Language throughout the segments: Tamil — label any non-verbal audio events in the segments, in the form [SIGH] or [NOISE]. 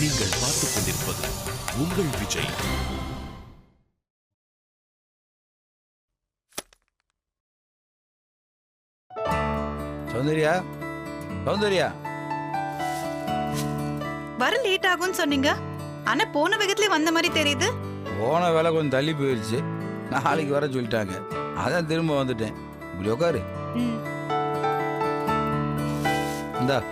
நீங்கள் பார்த்துக் கொண்டிருப்பது உங்கள் விஜய். சௌந்தர்யா? சௌந்தர்யா? வர லேட் ஆகும்னு சொன்னீங்க. ஆனா போன வேகத்துல வந்த மாதிரி தெரியுது. போன வேலை கொஞ்சம் தள்ளி போயிடுச்சு நாளைக்கு வர சொல்லிட்டாங்க. அதான் திரும்ப வந்துட்டேன். இப்படி உட்காரு. இந்தா.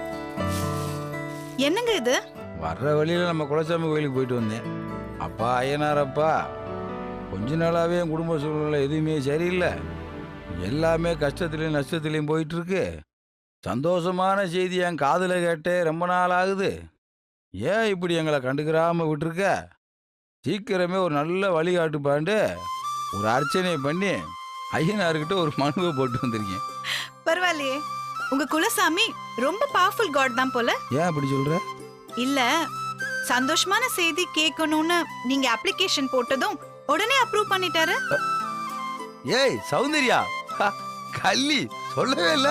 என்னங்க இது? வர்ற வழியில நம்ம குலசாமி கோயிலுக்கு போயிட்டு வந்தேன். அப்பா ஐயனாரப்பா கொஞ்ச நாளாவே என் குடும்ப சூழ்நிலை எதுவுமே சரியில்லை. எல்லாமே கஷ்டத்துலையும் நஷ்டத்துலையும் போயிட்டு இருக்கு சந்தோஷமான செய்தி என் காதுல கேட்டே ரொம்ப நாள் ஆகுது. ஏன் இப்படி எங்களை கண்டுக்கிறாம விட்டுருக்க? சீக்கிரமே ஒரு நல்ல வழிகாட்டுப்பாண்டு ஒரு அர்ச்சனை பண்ணி ஐயனார்கிட்ட ஒரு மனுவை போட்டு வந்திருக்கேன். பரவாயில்லையே. உங்க குலசாமி ரொம்ப பவர்ஃபுல் காட் தான் போல. ஏன் அப்படி சொல்ற? இல்ல சந்தோஷமான செய்தி கேட்கணும்னு நீங்க அப்ளிகேஷன் போட்டதும் உடனே அப்ரூவ் பண்ணிட்டாரு? ஏய் சௌந்தர்யா கள்ளி சொல்லவே இல்ல.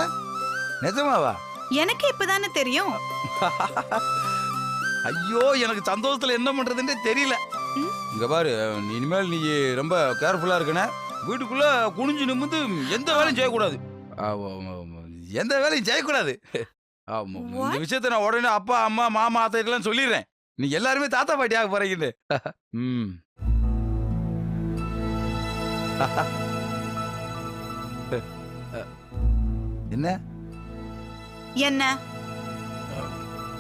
நிஜமாவா? எனக்கு இப்பதானே தெரியும். [LAUGHS] ஐயோ எனக்கு சந்தோஷத்துல என்ன பண்றதுன்னே தெரியல? இங்க பாரு இனிமேல் நீ ரொம்ப கேர்ஃபுல்லா இருக்கணும் வீட்டுக்குள்ள குனிஞ்சு நிமிந்து எந்த வேலையும் செய்யக்கூடாது. எந்த வேலையும் செய்யக்கூடாது. ஆமா, இந்த? விஷயத்த நான் உடனே அப்பா அம்மா மாமா அத்தைக்கெல்லாம் சொல்லிடுறேன். நீ எல்லாருமே தாத்தா பாட்டி ஆக போறீங்கன்னு. [LAUGHS] ம். [LAUGHS] என்ன? என்ன?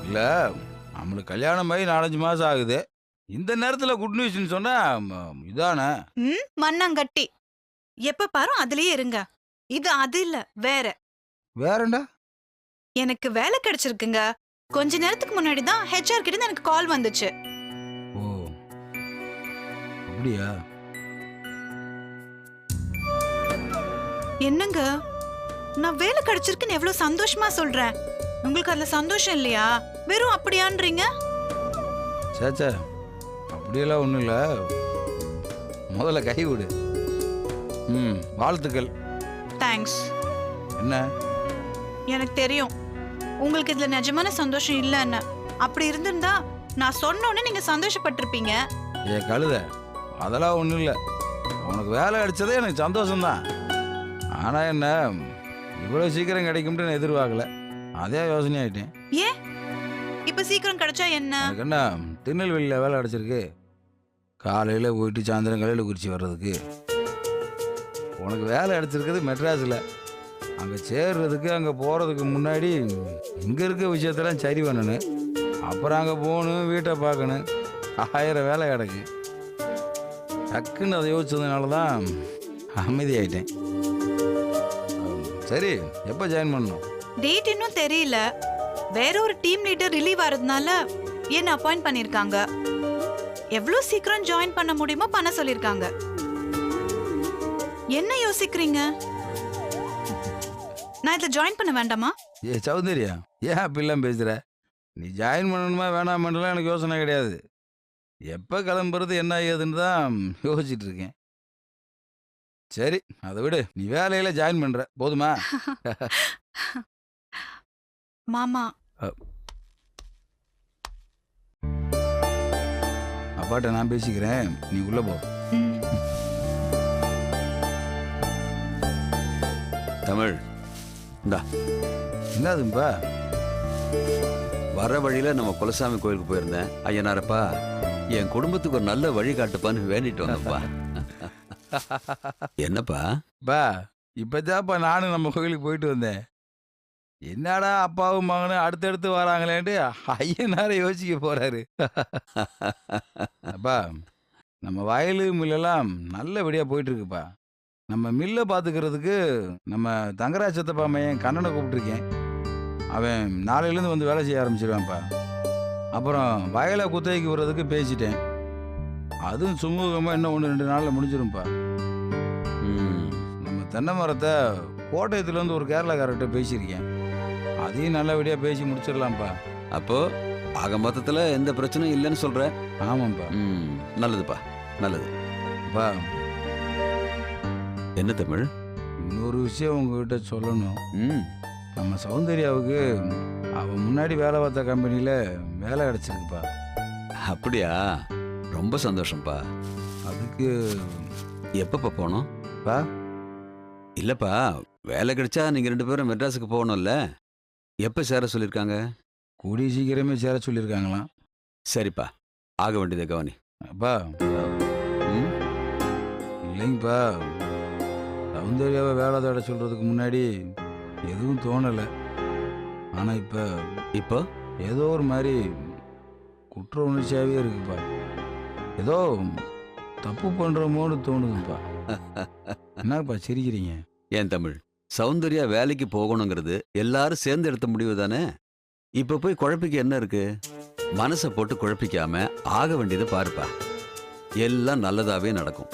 இல்ல நம்மளுக்கு கல்யாணம் ஆகி நாலஞ்சு மாசம் ஆகுது. இந்த நேரத்துல குட் நியூஸ்னு சொன்னா ம், இதானே? ம் மண்ணாங்கட்டி. எப்ப பாரு அதுலயே இருங்க. இது அது இல்ல வேற. வேறண்டா எனக்கு வேலை கிடைச்சிருக்குங்க. கொஞ்ச நேரத்துக்கு முன்னாடி தான் ஹெச்ஆர் கிட்ட எனக்கு கால் வந்துச்சு. ஓ. அப்படியா? என்னங்க? நான் வேலை கிடைச்சிருக்குன்னு எவ்வளவு சந்தோஷமா சொல்றேன். உங்களுக்கு அதுல சந்தோஷம் இல்லையா? வெறும் அப்படியான்றீங்க? சேச்சா அப்படியெல்லாம் ஒன்றும் இல்லை. முதல்ல கை விடு. ம் வாழ்த்துக்கள். தேங்க்ஸ் என்ன? எனக்கு தெரியும். உங்களுக்கு இதுல நிஜமான சந்தோஷம் இல்லைன்னு. அப்படி இருந்திருந்தா நான் சொன்னோன்னே நீங்க சந்தோஷப்பட்டிருப்பீங்க. ஏ கழுத அதெல்லாம் ஒன்றும் இல்லை. உனக்கு வேலை கிடைச்சதே எனக்கு சந்தோஷம்தான். ஆனால் என்ன இவ்வளோ சீக்கிரம் கிடைக்கும்ட்டு நான் எதிர்பார்க்கல. அதே யோசனை ஆயிட்டேன். ஏன் இப்ப சீக்கிரம் கிடைச்சா என்ன? எனக்கு என்ன திருநெல்வேலியில் வேலை கிடச்சிருக்கு காலையில் போயிட்டு சாயந்தரம் கலையில் குறிச்சி வர்றதுக்கு. உனக்கு வேலை கிடச்சிருக்குது மெட்ராஸில். அங்கே சேர்றதுக்கு அங்கே போகிறதுக்கு முன்னாடி இங்கே இருக்க விஷயத்தெல்லாம் சரி பண்ணணும். அப்புறம் அங்கே போகணும் வீட்டை பார்க்கணும். ஆயிரம் வேலை கிடக்கு. டக்குன்னு அதை யோசிச்சதுனால தான் அமைதியாயிட்டேன். சரி எப்போ ஜாயின் பண்ணணும்? டேட் இன்னும் தெரியல. வேற ஒரு டீம் லீடர் ரிலீவ் ஆறதுனால என்ன அப்பாயிண்ட் பண்ணியிருக்காங்க எவ்வளோ சீக்கிரம் ஜாயின் பண்ண முடியுமோ பண்ண சொல்லிருக்காங்க. என்ன யோசிக்கிறீங்க? நான் இதுல ஜாயின் பண்ண வேண்டாமா? ஏ சௌந்தர்யா ஏன் அப்படிலாம் பேசுகிற நீ ஜாயின் பண்ணணுமா வேணாமான்லாம் எனக்கு யோசனை கிடையாது. எப்போ கிளம்புறது என்ன ஏதுன்னு தான் யோசிச்சுட்டு இருக்கேன். சரி அதை விடு. நீ வேலையில் ஜாயின் பண்ணுற போதுமா? [LAUGHS] மாமா. அப்பாட்ட நான் பேசிக்கிறேன். நீ உள்ளே போ. ம், தமிழ் என்னதுப்பா வர வழியில நம்ம குலசாமி கோயிலுக்கு போயிருந்தேன். ஐயனாரப்பா என் குடும்பத்துக்கு ஒரு நல்ல வழி காட்டுப்பான்னு வேண்டிட்டு வந்தப்பா [LAUGHS] என்னப்பா? பா இப்போதான்ப்பா நானும் நம்ம கோயிலுக்கு போயிட்டு வந்தேன். என்னடா அப்பாவும் மகனும் அடுத்தடுத்து வராங்களேன்ட்டு ஐயனார யோசிக்க போறாரு. [LAUGHS] அப்பா நம்ம வயலு மில்லெல்லாம் நல்லபடியாக போயிட்டு இருக்குப்பா. நம்ம மில்லை பார்த்துக்கிறதுக்கு நம்ம தங்கராஜ் சத்தப்பா மையன் கண்ணனை கூப்பிட்டுருக்கேன். அவன் நாளையிலேருந்து வந்து வேலை செய்ய ஆரம்பிச்சிருவான்ப்பா. அப்புறம் வயலை குத்தகைக்கு விடுறதுக்கு பேசிட்டேன். அதுவும் சுமூகமாக இன்னும் ஒன்று ரெண்டு நாளில் முடிஞ்சிரும்ப்பா. நம்ம தென்னை மரத்தை கோட்டயத்துலேருந்து ஒரு கேரளாக்காரர்கிட்ட பேசியிருக்கேன். அதையும் நல்லபடியாக பேசி முடிச்சிடலாம்ப்பா. அப்போ ஆக மொத்தத்துல எந்த பிரச்சனையும் இல்லைன்னு சொல்ற? ஆமாம்ப்பா. ம், நல்லதுப்பா நல்லது. அப்பா என்ன தமிழ்? இன்னொரு விஷயம் உங்ககிட்ட சொல்லணும். ம். நம்ம சௌந்தர்யாவுக்கு அவ முன்னாடி வேலை பார்த்த கம்பெனியில் வேலை கிடச்சிருக்குப்பா. அப்படியா? ரொம்ப சந்தோஷம்ப்பா அதுக்கு எப்பப்பா போனோம் பா. இல்லப்பா வேலை கிடைச்சா நீங்க ரெண்டு பேரும் மெட்ராஸுக்கு போகணும்ல. எப்ப சேர சொல்லியிருக்காங்க கூடிய சீக்கிரமே சேர சொல்லியிருக்காங்களாம் சரிப்பா ஆக வேண்டியதை கவனி. அப்பா. ம்? இல்லைங்கப்பா. சௌந்தர்யாவை வேலை தேட சொல்கிறதுக்கு முன்னாடி எதுவும் தோணலை. ஆனால் இப்போ இப்போ ஏதோ ஒரு மாதிரி குற்ற உணர்ச்சியாகவே இருக்குப்பா. ஏதோ தப்பு பண்ணுறோமோன்னு தோணுதுப்பா. என்னப்பா சிரிக்கிறீங்க? ஏன் தமிழ் சௌந்தர்யா வேலைக்கு போகணுங்கிறது எல்லாரும் சேர்ந்து எடுத்த முடிவு தானே? இப்போ போய் குழப்பிக்க என்ன இருக்கு? மனசை போட்டு குழப்பிக்காம ஆக வேண்டியதை பாருப்பா. எல்லாம் நல்லதாகவே நடக்கும்.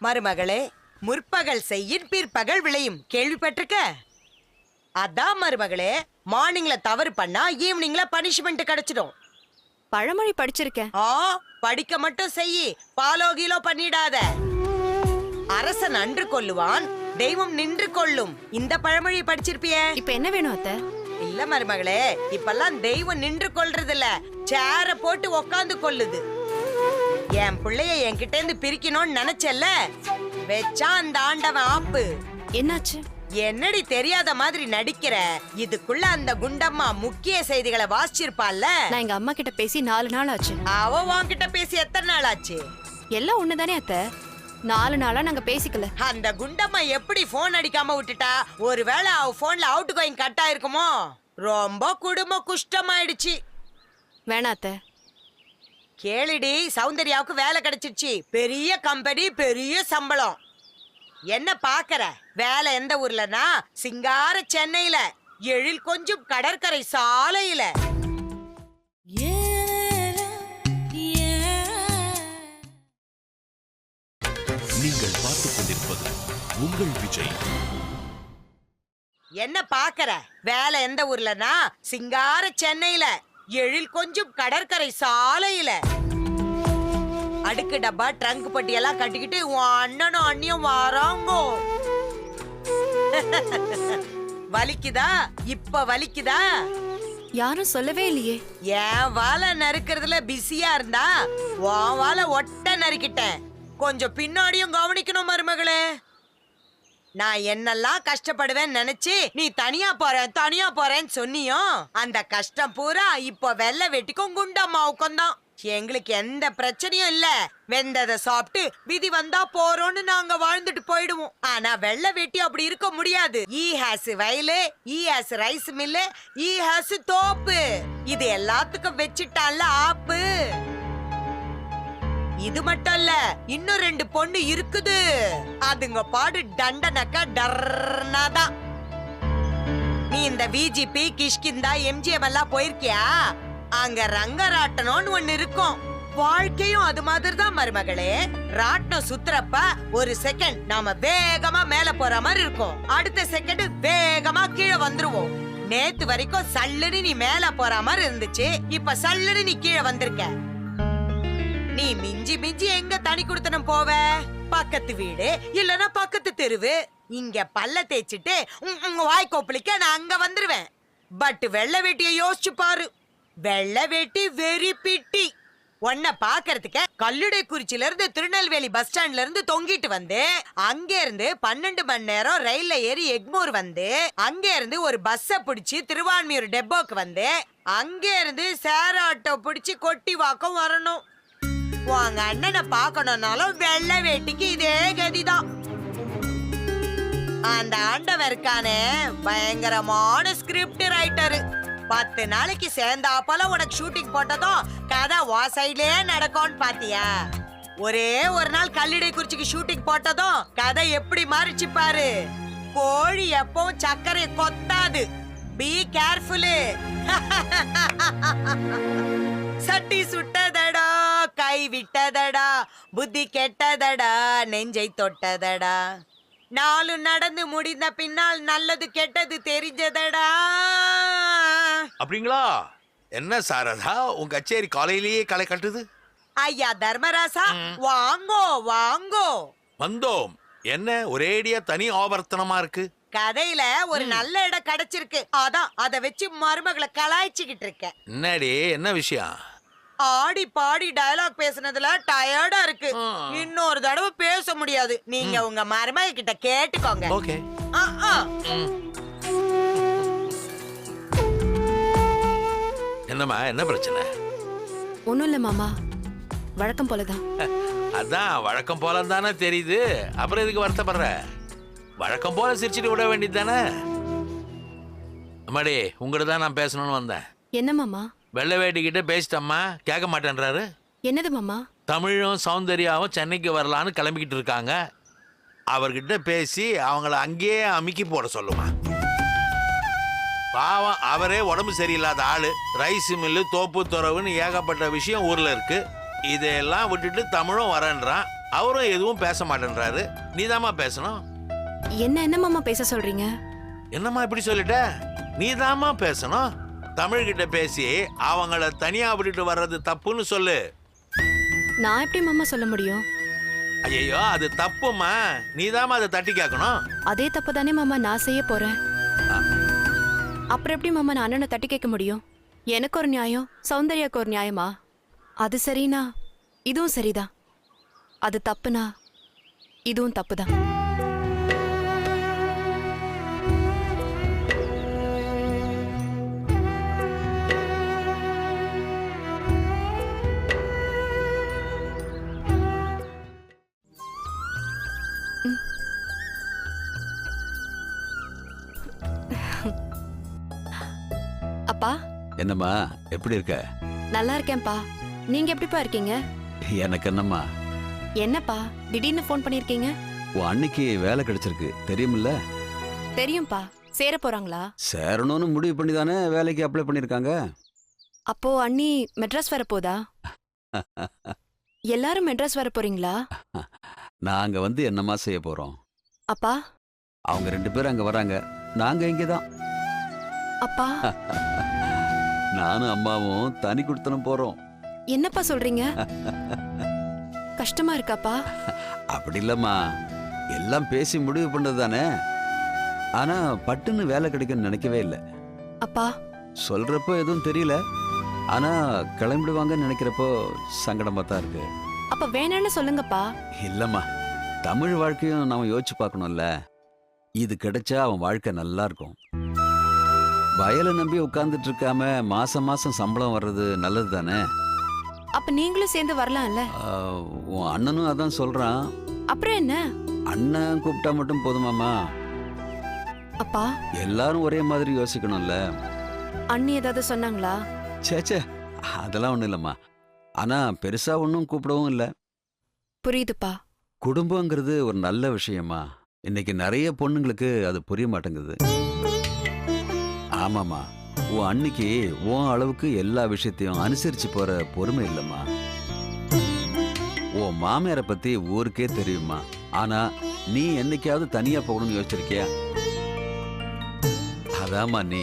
மருமகளே முற்ப முற்பகல் செய்யின் பிற்பகல் விளையும். கேள்விப்பட்டிருக்க? அதான் மருமகளே மார்னிங்ல தவறு பண்ணா ஈவினிங்ல பனிஷ்மெண்ட் கிடைச்சிடும். பழமொழி படிச்சிருக்கேன் ஆ படிக்க மட்டும் செய்யி பாலோ கீலோ பண்ணிடாத. அரசன் அன்று கொல்லுவான் தெய்வம் நின்று கொள்ளும். இந்த பழமொழி படிச்சிருப்பியே? இப்ப என்ன வேணும் அத்தை? இல்ல மருமகளே இப்பெல்லாம் தெய்வம் நின்று கொள்றது இல்ல சேர போட்டு உக்காந்து கொள்ளுது. என் பிள்ளைய என்கிட்ட இருந்து பிரிக்கணும்னு நினைச்சல்ல? வச்சா அந்த ஆண்டவன் ஆப்பு. என்னாச்சு? என்னடி தெரியாத மாதிரி நடிக்கிற? இதுக்குள்ள அந்த குண்டம்மா முக்கிய செய்திகளை வாசிச்சிருப்பால்ல நான் எங்க அம்மா கிட்ட பேசி நாலு நாள் ஆச்சு. அவ உன்கிட்ட பேசி எத்தனை நாள் ஆச்சு? எல்லாம் ஒண்ணுதானே அத்தை? நாலு நாளா நாங்க பேசிக்கல. அந்த குண்டம்மா எப்படி போன் அடிக்காம விட்டுட்டா? ஒருவேளை அவ போன்ல அவுட் கோயிங் கட் ஆயிருக்குமோ? ரொம்ப குடும்ப குஷ்டமாயிடுச்சு. வேணா அத்தை. கேளுடி சௌந்தர்யாவுக்கு வேலை கிடைச்சிருச்சு. பெரிய கம்பெனி பெரிய சம்பளம். என்ன பாக்குற வேலை எந்த ஊர்லனா? சிங்கார சென்னையில. எழில் கொஞ்சம் கடற்கரை சாலையில. நீங்கள் பார்த்துக் கொண்டிருப்பது உங்கள் விஜய். என்ன பாக்குற வேலை எந்த ஊர்லனா? சிங்கார சென்னையில. எழில் கொஞ்சம் கடற்கரை சாலையில. அடுக்கு டப்பா ட்ரங்க் பட்டி எல்லாம் கட்டிக்கிட்டு உன் அண்ணனும் அண்ணியும் வாராங்கோ. வலிக்குதா? இப்ப வலிக்குதா? யாரும் சொல்லவே இல்லையே. என் வாழை நறுக்கிறதுல பிஸியா இருந்தா உன் வாழை ஒட்ட நறுக்கிட்டேன். கொஞ்சம் பின்னாடியும் கவனிக்கணும் மருமகளே. நான் என்னெல்லாம் கஷ்டப்படுவேன் நினைச்சு நீ தனியா போறேன் தனியா போறேன்னு சொன்னியோ அந்த கஷ்டம் பூரா இப்போ வெள்ளை வெட்டிக்கும் குண்டம்மாவுக்கும் தான். எங்களுக்கு எந்த பிரச்சனையும் இல்ல. வெந்ததை சாப்பிட்டு விதி வந்தா போறோம்னு நாங்க வாழ்ந்துட்டு போயிடுவோம். ஆனா வெள்ளை வெட்டி அப்படி இருக்க முடியாது. E E has வயலு E has rice mill E has தோப்பு. இது எல்லாத்துக்கும் வச்சுட்டான்ல ஆப்பு. இது மட்டும் இல்ல இன்னும் ரெண்டு பொண்ணு இருக்குது. அதுங்க பாடு டண்டனக்கா டர்னாதான் நீ இந்த விஜிபி கிஷ்கிந்தா எம்ஜிஎம் எல்லாம் போயிருக்கியா? அங்க ரங்கராட்டனம்னு ஒண்ணு இருக்கும். வாழ்க்கையும் அது மாதிரி தான் மருமகளே. ராட்டினம் சுத்துறப்ப ஒரு செகண்ட் நாம வேகமா மேல போற மாதிரி இருக்கும். அடுத்த செகண்ட் வேகமா கீழே வந்துருவோம். நேத்து வரைக்கும் சல்லுன்னு நீ மேல போற மாதிரி இருந்துச்சு. இப்ப சல்லுன்னு நீ கீழே வந்திருக்க. நீ மிஞ்சி மிஞ்சி எங்க தனி குடுத்தனம் போவ? பக்கத்து வீடு இல்லனா பக்கத்து தெருவு. இங்க பல்ல தேய்ச்சிட்டு உம், உம், வாய் கொப்பளிக்க நான் அங்க வந்துருவேன். பட் வெள்ளை வேட்டிய யோசிச்சு பாரு. வெள்ளை வேட்டி வெறி பிட்டி. உன்னை பாக்குறதுக்கு கல்லுடைக்குறிச்சில இருந்து திருநெல்வேலி பஸ் ஸ்டாண்ட்ல இருந்து தொங்கிட்டு வந்து அங்க இருந்து பன்னெண்டு மணி நேரம் ரயில்ல ஏறி எக்மூர் வந்து அங்க இருந்து ஒரு பஸ்ஸ பிடிச்சி திருவான்மியூர் டெப்போக்கு வந்து அங்க இருந்து சேர் ஆட்டோ பிடிச்சி கொட்டி வாக்கம் வரணும். உங்க அண்ணனை பார்க்கணும்னாலும் வெள்ளை வேட்டிக்கு இதே கதிதான். அந்த ஆண்டவருக்கானே பயங்கரமான ஸ்கிரிப்ட் ரைட்டரு பத்து நாளைக்கு சேர்ந்தாப்பல உனக்கு ஷூட்டிங் போட்டதும் கதை வா சைட்லயே நடக்கும்னு பாத்தியா? ஒரே ஒரு நாள் கல்லிடை குறிச்சிக்கு ஷூட்டிங் போட்டதும் கதை எப்படி மாறிச்சு பாரு. கோழி எப்பவும் சர்க்கரை கொத்தாது. பி கேர்ஃபுல்லு [LAUGHS] சட்டி சுட்டதை கை விட்டதடா புத்தி கெட்டதடா நெஞ்சை தொட்டதடா. நாலு நடந்து முடிந்த பின்னால் நல்லது கெட்டது தெரிஞ்சதடா. அப்படிங்களா? என்ன சாரதா உன் கச்சேரி காலையிலேயே களை கட்டுது? ஐயா தர்மராசா வாங்கோ வாங்கோ. வந்தோம். என்ன ஒரேடியா தனி ஆவர்த்தனமா இருக்கு? கதையில ஒரு நல்ல இடம் கிடைச்சிருக்கு. அதான் அத வச்சு மருமகளை கலாய்ச்சிக்கிட்டு இருக்கேன். என்னடி என்ன விஷயம்? ஆடி பாடி டயலாக் பேசுனதுல டயர்டா இருக்கு. இன்னொரு தடவை பேச முடியாது. நீங்க உங்க மருமக கிட்ட கேட்டுக்கோங்க. ஓகே. ஆ, ஆ. என்னம்மா என்ன பிரச்சனை? ஒன்றும் இல்லை மாமா. வழக்கம் போலதான். [LAUGHS] அதான் வழக்கம் போல தானே தெரியுது. அப்புறம் எதுக்கு வருத்தப்படுற? வழக்கம் போல சிரிச்சிட்டு விட வேண்டியது தானே? அம்மாடி உங்கள்கிட்ட தான் நான் பேசணும்னு வந்தேன். என்ன மாமா? வெள்ளை வேட்டிக்கிட்ட பேசிட்டம்மா கேட்க மாட்டேன்றாரு என்னது மாமா? தமிழும் சௌந்தர்யாவும் சென்னைக்கு வரலான்னு கிளம்பிக்கிட்டு இருக்காங்க அவர்கிட்ட பேசி அவங்கள அங்கேயே அமுக்கி போட சொல்லுமா. பாவம் அவரே உடம்பு சரியில்லாத ஆளு. ரைஸ் மில்லு தோப்பு துறவுன்னு ஏகப்பட்ட விஷயம் ஊர்ல இருக்கு. இதையெல்லாம் விட்டுட்டு தமிழும் வரேன்றான். அவரும் எதுவும் பேச மாட்டேன்றாரு. நீதாம்மா பேசணும்? என்ன என்ன மாமா பேச சொல்றீங்க? என்னம்மா இப்படி சொல்லிட்ட? நீதாம்மா பேசணும்? தமிழ்கிட்ட பேசி அவங்கள தனியா விட்டுட்டு வர்றது தப்புன்னு சொல்லு. நான் எப்படி மாமா சொல்ல முடியும்? ஐயோ அது தப்புமா நீதாம்மா அதை தட்டி கேட்கணும். அதே தப்பு தானே மாமா நான் செய்ய போறேன். அப்புறம் எப்படி மாமா நான் அண்ணனை தட்டி கேட்க முடியும்? எனக்கு ஒரு நியாயம் சௌந்தர்யாக்கு ஒரு நியாயமா? அது சரினா? இதுவும் சரிதான். அது தப்புனா? இதுவும் தப்புதான். என்னம்மா எப்படி இருக்க? நல்லா இருக்கேன்ப்பா. நீங்க எப்படிப்பா இருக்கீங்க? எனக்கு என்னம்மா? என்னப்பா திடீர்னு ஃபோன் பண்ணிருக்கீங்க? உன் அன்னைக்கு வேலை கிடைச்சிருக்கு. தெரியுமில்ல? தெரியும்பா. சேர போறாங்களா? சேரணும்னு முடிவு பண்ணி தானே வேலைக்கு அப்ளை பண்ணியிருக்காங்க அப்போ அண்ணி மெட்ராஸ் வர போதா? [LAUGHS] எல்லாரும் மெட்ராஸ் வர போறீங்களா? நாங்க வந்து என்னம்மா செய்ய போறோம்? அப்பா? அவங்க ரெண்டு பேரும் அங்க வராங்க. நாங்க இங்கே தான் அப்பா? [LAUGHS] நானும் அம்மாவும் தனி கொடுத்தனம் போறோம். என்னப்பா சொல்றீங்க? கஷ்டமா இருக்காப்பா. அப்படி இல்லம்மா. எல்லாம் பேசி முடிவு பண்ணது தானே. ஆனா பட்டுன்னு வேலை கிடைக்கும்னு நினைக்கவே இல்லை. அப்பா. சொல்றப்போ எதுவும் தெரியல. ஆனா கிளம்பிடுவாங்கன்னு நினைக்கிறப்போ சங்கடமா தான் இருக்கு. அப்ப வேணான்னு சொல்லுங்கப்பா. இல்லம்மா. தமிழ் வாழ்க்கையும் நாம யோசிச்சு பார்க்கணும்ல. இது கிடைச்சா அவன் வாழ்க்கை நல்லா இருக்கும். வயலை நம்பி உட்கார்ந்துட்டு இருக்காம மாசம் மாசம் சம்பளம் வர்றது நல்லது தானே அப்ப நீங்களும் சேர்ந்து வரலாம்ல? ஆஹ், உன் அண்ணனும் அதான் சொல்றான். அப்புறம் என்ன? அண்ணன் கூப்பிட்டா மட்டும் போதுமாமா அப்பா. எல்லாரும் ஒரே மாதிரி யோசிக்கணும்ல. அண்ணி ஏதாவது சொன்னாங்களா? சேச்சே அதெல்லாம் ஒண்ணும் இல்லம்மா. ஆனா பெருசா ஒன்றும் கூப்பிடவும் இல்லை. புரியுதுப்பா. குடும்பங்கிறது ஒரு நல்ல விஷயமா இன்னைக்கு நிறைய பொண்ணுங்களுக்கு அது புரிய மாட்டேங்குது. ஆமாமா உன் அன்னைக்கு உன் அளவுக்கு எல்லா விஷயத்தையும் அனுசரிச்சு போற பொறுமை இல்லம்மா. உன் மாமியாரை பத்தி ஊருக்கே தெரியுமா ஆனா நீ என்னைக்காவது தனியா போகணும்னு யோசிச்சிருக்கியா? அதாம்மா நீ.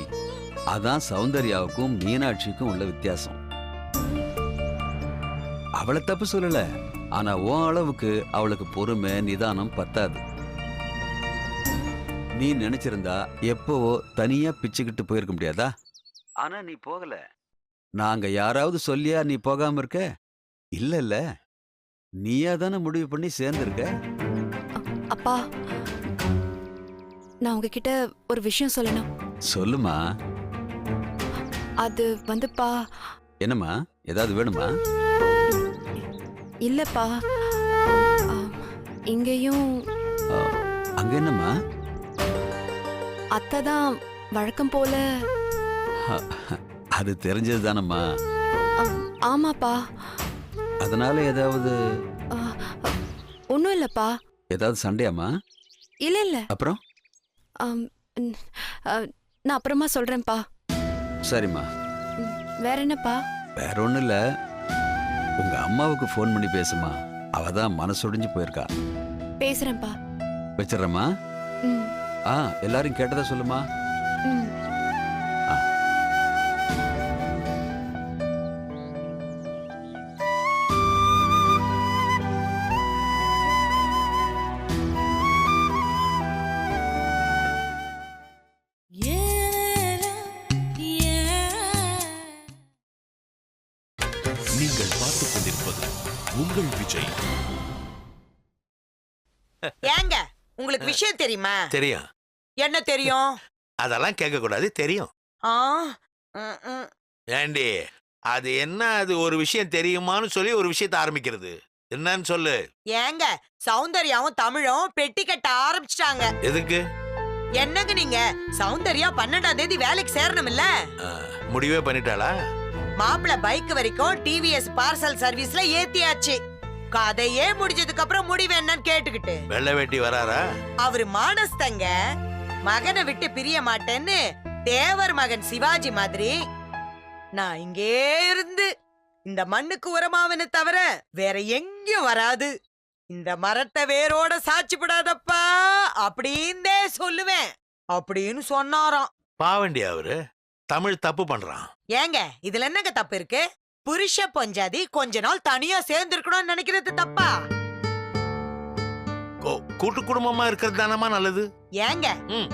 அதான் சௌந்தர்யாவுக்கும் மீனாட்சிக்கும் உள்ள வித்தியாசம். அவளை தப்பு சொல்லல. ஆனா உன் அளவுக்கு அவளுக்கு பொறுமை நிதானம் பத்தாது. நீ நினைச்சிருந்தா எப்பவோ தனியா பிச்சுக்கிட்டு போயிருக்க முடியாதா? ஆனா நீ போகல. நாங்க யாராவது சொல்லியா நீ போகாம இருக்க? இல்ல இல்ல நீயா தானே முடிவு பண்ணி சேர்ந்திருக்க? அப்பா நான் உங்ககிட்ட ஒரு விஷயம் சொல்லணும். சொல்லுமா? அது வந்துப்பா. என்னம்மா? ஏதாவது வேணுமா? இல்லப்பா. ஆம், இங்கேயும் அங்க என்னம்மா? அத்தை தான் வழக்கம் போல. அது தெரிஞ்சது தானம்மா ஆம், ஆமாப்பா. அதனால ஏதாவது ஒன்றும் இல்லப்பா. ஏதாவது சண்டையாம்மா? இல்ல இல்ல. அப்புறம்? நான் அப்புறமா சொல்றேன்ப்பா. சரிம்மா. வேற என்னப்பா? வேற ஒண்ணும் இல்ல. உங்க அம்மாவுக்கு ஃபோன் பண்ணி பேசுமா. அவ தான் மனசொடிஞ்சு போயிருக்கா. பேசுறேன்ப்பா. வச்சிடுறேம்மா. ம். ஆ எல்லாரும் கேட்டதா சொல்லுமா? ம் நீங்கள் பார்த்துக் கொண்டிருப்பது உங்கள் விஜய். ஏங்க உங்களுக்கு விஷயம் தெரியுமா? தெரியும். என்ன தெரியும்? அதெல்லாம் கேட்க கூடாது தெரியும். ஆ ம், ம். ஏண்டி அது என்ன அது ஒரு விஷயம் தெரியுமான்னு சொல்லி ஒரு விஷயத்தை ஆரம்பிக்கிறது. என்னன்னு சொல்லு. ஏங்க சௌந்தர்யாவும் தமிழும் பெட்டி கட்ட ஆரம்பிச்சிட்டாங்க. எதுக்கு? என்னங்க நீங்க? சௌந்தர்யா பன்னெண்டாம் தேதி வேலைக்கு சேரணும் இல்ல ஆ, முடிவே பண்ணிட்டாளா? மாப்பிள பைக் வரைக்கும் டிவிஎஸ் பார்சல் சர்வீஸ்ல ஏத்தியாச்சு. கதையே முடிஞ்சதுக்கு அப்புறம் முடிவு என்னன்னு கேட்டுக்கிட்டு. வெள்ளை வேட்டி வராரா? அவரு மானஸ்தங்க. மகனை விட்டு பிரிய மாட்டேன்னு தேவர் மகன் சிவாஜி மாதிரி. நான் இங்கே இருந்து இந்த மண்ணுக்கு உரமாவனு தவிர வேற எங்கேயும் வராது. இந்த மரத்தை வேரோட சாட்சிப்படாதப்பா அப்படின்னே சொல்லுவேன். அப்படின்னு சொன்னாராம். பாவண்டி அவரு? தமிழ் தப்பு பண்றான். ஏங்க இதுல என்னங்க தப்பு இருக்கு? புருஷ பொஞ்சாதி கொஞ்ச நாள் தனியா சேர்ந்து இருக்கணும்னு நினைக்கிறது தப்பா? கூட்டு குடும்பமா இருக்கிறது தானமா நல்லது? ஏங்க.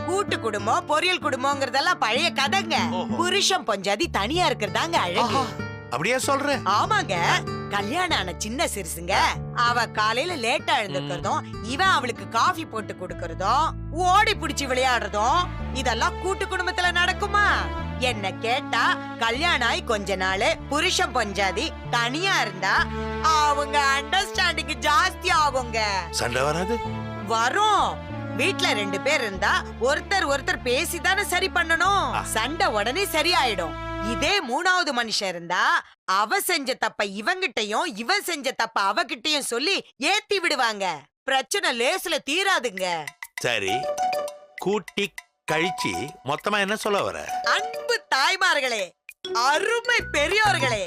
கூட்டு குடும்பம் பொரியல் குடும்பங்கிறதெல்லாம் பழைய கதைங்க. ஓஹோ. புருஷன் பொஞ்சாதி தனியா இருக்கிறதாங்க அழகு. அப்படியா சொல்ற? ஆமாங்க கல்யாணம் ஆன சின்ன சிறுசுங்க. அவ காலையில லேட்டா எழுந்துக்கிறதும் இவன் அவளுக்கு காஃபி போட்டு கொடுக்கறதும் ஓடி புடிச்சு விளையாடுறதும் இதெல்லாம் கூட்டு குடும்பத்துல நடக்குமா? என்ன கேட்டா கல்யாணம் ஆகி கொஞ்ச நாள் புருஷன் பொஞ்சாதி தனியா இருந்தா அவங்க அண்டர்ஸ்டாண்டிங் ஜாஸ்தி ஆகுங்க. சண்டை வராது? வரும். வீட்ல ரெண்டு பேர் இருந்தா ஒருத்தர் ஒருத்தர் பேசிதானே சரி பண்ணணும். சண்டை உடனே சரியாயிடும். இதே மூணாவது மனுஷன் இருந்தா அவ செஞ்ச தப்ப இவங்கிட்டயும் இவன் செஞ்ச தப்ப அவகிட்டயும் சொல்லி ஏத்தி விடுவாங்க. பிரச்சனை லேசுல தீராதுங்க. சரி. கூட்டி கழிச்சு மொத்தமா என்ன சொல்ல வர? அன்பு தாய்மார்களே அருமை பெரியோர்களே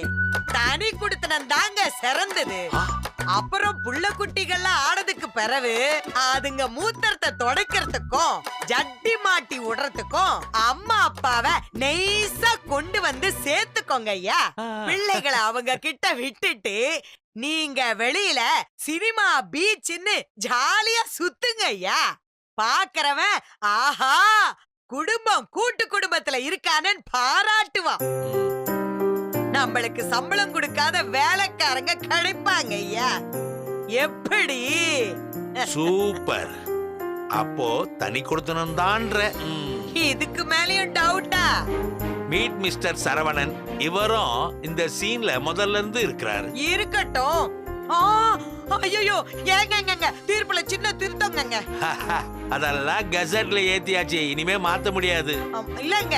தனி குடுத்தனம் தாங்க சிறந்தது. அப்புறம் புள்ள குட்டிகள்லாம் ஆனதுக்கு பிறகு அதுங்க மூத்திரத்தை தொடக்கிறதுக்கும் ஜட்டி மாட்டி விடுறதுக்கும் அம்மா அப்பாவை நெய்ஸா கொண்டு வந்து சேர்த்துக்கோங்க ஐயா. பிள்ளைகளை அவங்க கிட்ட விட்டுட்டு நீங்க வெளியில சினிமா பீச்னு ஜாலியா சுத்துங்க ஐயா. பாக்குறவன் ஆஹா குடும்பம் கூட்டு குடும்பத்துல இருக்கானு பாராட்டுவான். நம்மளுக்கு சம்பளம் கொடுக்காத வேலைக்காரங்க கிடைப்பாங்க ஐயா. எப்படி? சூப்பர். அப்போ தனி கொடுத்தனும் தான்ற இதுக்கு மேலயும் டவுட்டா மீட் மிஸ்டர் சரவணன். இவரும் இந்த சீன்ல முதல்ல இருந்து இருக்கிறாரு. இருக்கட்டும். ஐயோ ஏங்க தீர்ப்புல சின்ன திருத்தங்க அதெல்லாம் கசட்ல ஏத்தியாச்சு இனிமே மாத்த முடியாது. இல்லங்க.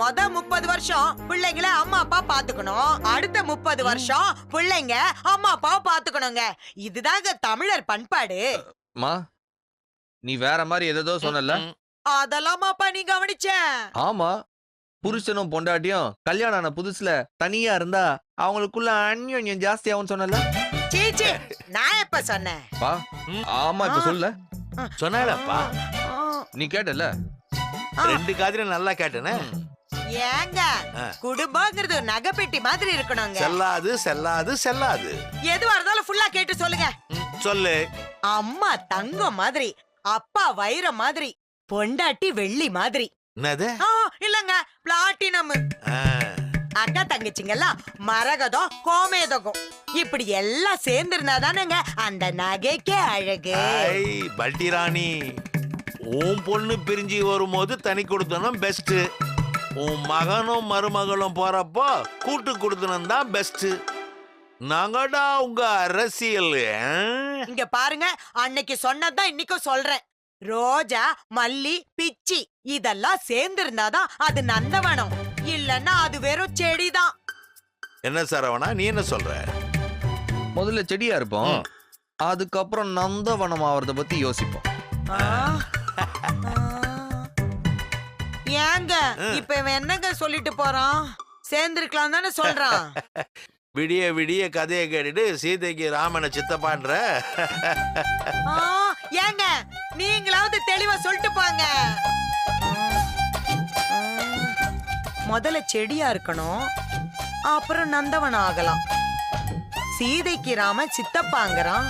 மொத முப்பது வருஷம் பிள்ளைங்கள அம்மா அப்பா பாத்துக்கணும். அடுத்த முப்பது வருஷம் பிள்ளைங்க அம்மா அப்பாவை பாத்துக்கணுங்க. இதுதாங்க தமிழர் பண்பாடு. மா நீ வேற மாதிரி ஏதோ சொன்னல அதெல்லாமாப்பா நீ கவனிச்ச? ஆமா. புருஷனும் பொண்டாட்டியும் கல்யாணம் ஆன புதுசுல தனியா இருந்தா அவங்களுக்குள்ள அந்யோன்யம் ஜாஸ்தி ஆகும்னு சொன்னல சீச்சி நான் எப்ப சொன்னேன்? பா. ஆமா இப்ப. சொல்ல. சொன்னாலப்பா நீ கேட்டல. ரெண்டு காதிலும் நல்லா கேட்டேனே. ஏங்க. குடும்பங்கிறது நகைப்பெட்டி மாதிரி இருக்கணுங்க. செல்லாது செல்லாது செல்லாது. எதுவா இருந்தாலும் ஃபுல்லா கேட்டு சொல்லுங்க. சொல்லு. அம்மா தங்கம் மாதிரி அப்பா வைரம் மாதிரி பொண்டாட்டி வெள்ளி மாதிரி. என்னது? ஆ, இல்லங்க பிளாட்டினம் அக்கா தங்கச்சிங்கெல்லாம் மரகதம் கோமேதகம். இப்படி எல்லாம் சேர்ந்திருந்தா தானேங்க அந்த நகைக்கே அழகு. பல்டி ராணி உன் பொண்ணு பிரிஞ்சு வரும்போது தனி கொடுத்தனும் பெஸ்ட் உன் மகனும் மருமகளும் போறப்போ கூட்டு கொடுத்தனும் தான் பெஸ்ட் நாங்கடா உங்க அரசியல்? இங்க பாருங்க அன்னைக்கு சொன்னதுதான் இன்னைக்கும் சொல்றேன். ரோஜா மல்லி பிச்சி இதெல்லாம் சேர்ந்திருந்தாதான் அது நந்தவனம். இல்லன்னா அது வெறும் செடிதான். என்ன சரவணா நீ என்ன சொல்ற? முதல்ல செடியா இருப்போம். அதுக்கப்புறம் நந்தவனம் ஆவறத பத்தி யோசிப்போம். ஏங்க இப்ப இவன் என்னங்க சொல்லிட்டு போறான்? சேர்ந்திருக்கலாம் தானே சொல்றான். [LAUGHS] விடிய விடிய கதையை கேட்டுட்டு சீதைக்கு ராமனை சித்தப்பான்ற. ஏங்க நீங்களாவது தெளிவா சொல்லிட்டு போங்க. முதல்ல செடியா இருக்கணும். அப்புறம் நந்தவன் ஆகலாம் சீதைக்கு ராம சித்தப்பாங்கிறான்.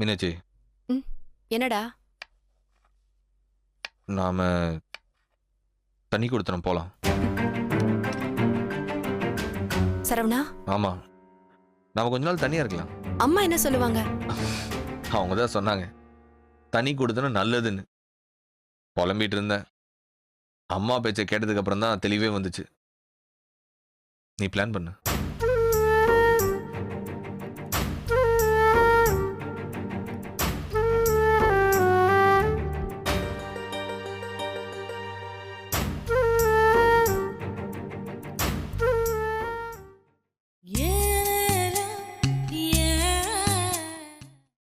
மீனாட்சி. என்னடா? நாம தண்ணி கொடுத்தனம் போலாம். சரவணா? ஆமா. நாம கொஞ்ச நாள் தனியா இருக்கலாம். அம்மா என்ன சொல்லுவாங்க? அவங்க தான் சொன்னாங்க. தண்ணி கொடுத்தன நல்லதுன்னு. புலம்பிட்டு இருந்தேன் அம்மா பேச்சை கேட்டதுக்கு அப்புறம் தான் தெளிவே வந்துச்சு. நீ பிளான் பண்ணு.